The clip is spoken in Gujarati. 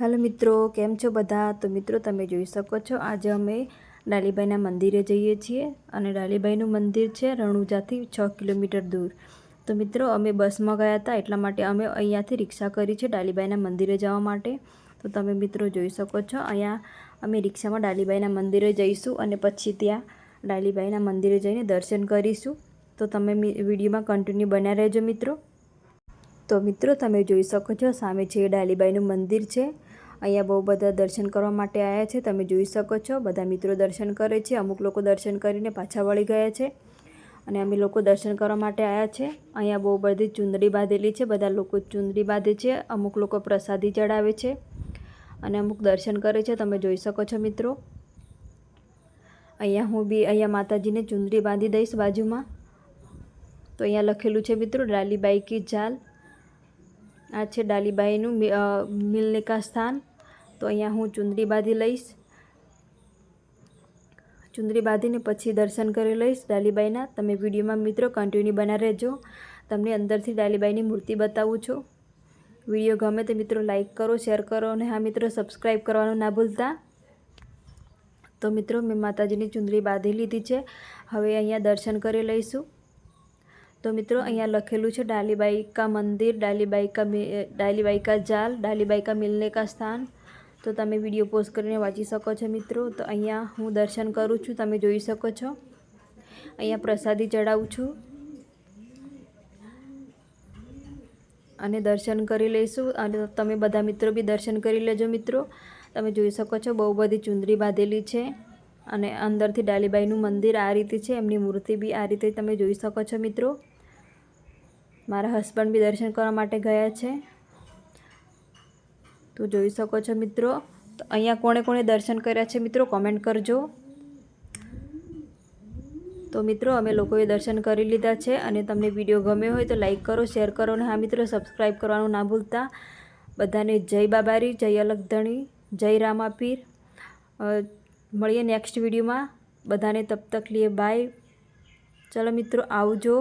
હાલો મિત્રો, કેમ છો બધા? તો મિત્રો, તમે જોઈ શકો છો, આજે અમે ડાલીબાઈના મંદિરે જઈએ છીએ અને ડાલીબાઈનું મંદિર છે રણુજાથી છ કિલોમીટર દૂર. તો મિત્રો, અમે બસમાં ગયા હતા, એટલા માટે અમે અહીંયાથી રિક્ષા કરી છે ડાલીબાઈના મંદિરે જવા માટે. તો તમે મિત્રો જોઈ શકો છો, અહીંયા અમે રિક્ષામાં ડાલીબાઈના મંદિરે જઈશું અને પછી ત્યાં ડાલીબાઈના મંદિરે જઈને દર્શન કરીશું. તો તમે વિડીયોમાં કન્ટિન્યુ બન્યા રહેજો મિત્રો. તો મિત્રો, તમે જોઈ શકો છો, સામે છે ડાલીબાઈનું મંદિર છે અહીંયા બહુ બધા દર્શન કરવા માટે આવ્યા છે. તમે જોઈ શકો છો, બધા મિત્રો દર્શન કરે છે. અમુક લોકો દર્શન કરીને પાછા વળી ગયા છે અને અમે લોકો દર્શન કરવા માટે આવ્યા છે. અહીંયા બહુ બધી ચુંદડી બાંધેલી છે, બધા લોકો ચુંદડી બાંધે છે, અમુક લોકો પ્રસાદી ચડાવે છે અને અમુક દર્શન કરે છે. તમે જોઈ શકો છો મિત્રો. અહીંયા હું બી અહીંયા માતાજીને ચુંદડી બાંધી દઈશ બાજુમાં. તો અહીંયા લખેલું છે મિત્રો, ડાલીબાઈ કી જાલ. આ છે ડાલીબાઈનું મિલનિકા સ્થાન. તો અહીંયા હું ચુંદડી બાંધી લઈશ. ચુંદડી બાંધીને પછી દર્શન કરી લઈશ ડાલીબાઈના. તમે વિડીયોમાં મિત્રો કન્ટિન્યુ બના રહેજો. તમને અંદરથી ડાલીબાઈની મૂર્તિ બતાવું છું. વીડિયો ગમે તે મિત્રો લાઇક કરો શેર કરો અને હા મિત્રો સબસ્ક્રાઈબ કરવાનું ના ભૂલતા. તો મિત્રો મેં માતાજીની ચુંદડી બાંધી લીધી છે. હવે અહીંયા દર્શન કરી લઈશું. તો મિત્રો અહીંયા લખેલું છે ડાલીબાઈ કા મંદિર ડાલીબાઈ કા ડાલીબાઈ જાલ ડાલીબાઈ કા મિલને કા સ્થાન. તો તમે વીડિયો પોસ્ટ કરીને વાંચી શકો છો મિત્રો. તો અહીંયા હું દર્શન કરું છું, તમે જોઈ શકો છો. અહીંયા પ્રસાદી ચડાવું છું. અને દર્શન કરી લઈશું. અને તમે બધા મિત્રો બી દર્શન કરી લેજો મિત્રો. તમે જોઈ શકો છો, બહુ બધી ચુંદરી બાંધેલી છે. અને અંદરથી ડાલીબાઈનું મંદિર આ રીતે છે, એમની મૂર્તિ બી આ રીતે તમે જોઈ શકો છો મિત્રો. મારા હસબન્ડ બી દર્શન કરવા માટે ગયા છે. તો જોઈ શકો છો મિત્રો. તો અહીંયા કોણે કોણે દર્શન કર્યા છે મિત્રો કોમેન્ટ કરજો. તો મિત્રો, અમે લોકોએ દર્શન કરી લીધા છે અને તમને વીડિયો ગમ્યો હોય તો લાઈક કરો શેર કરો અને હા મિત્રો સબસ્ક્રાઈબ કરવાનું ના ભૂલતા. બધાને જય બાબારી, જય અલગધણી, જય રામાપીર. મળીએ નેક્સ્ટ વિડીયોમાં બધાને તબ તક લીએ બાય ચલો મિત્રો, આવજો.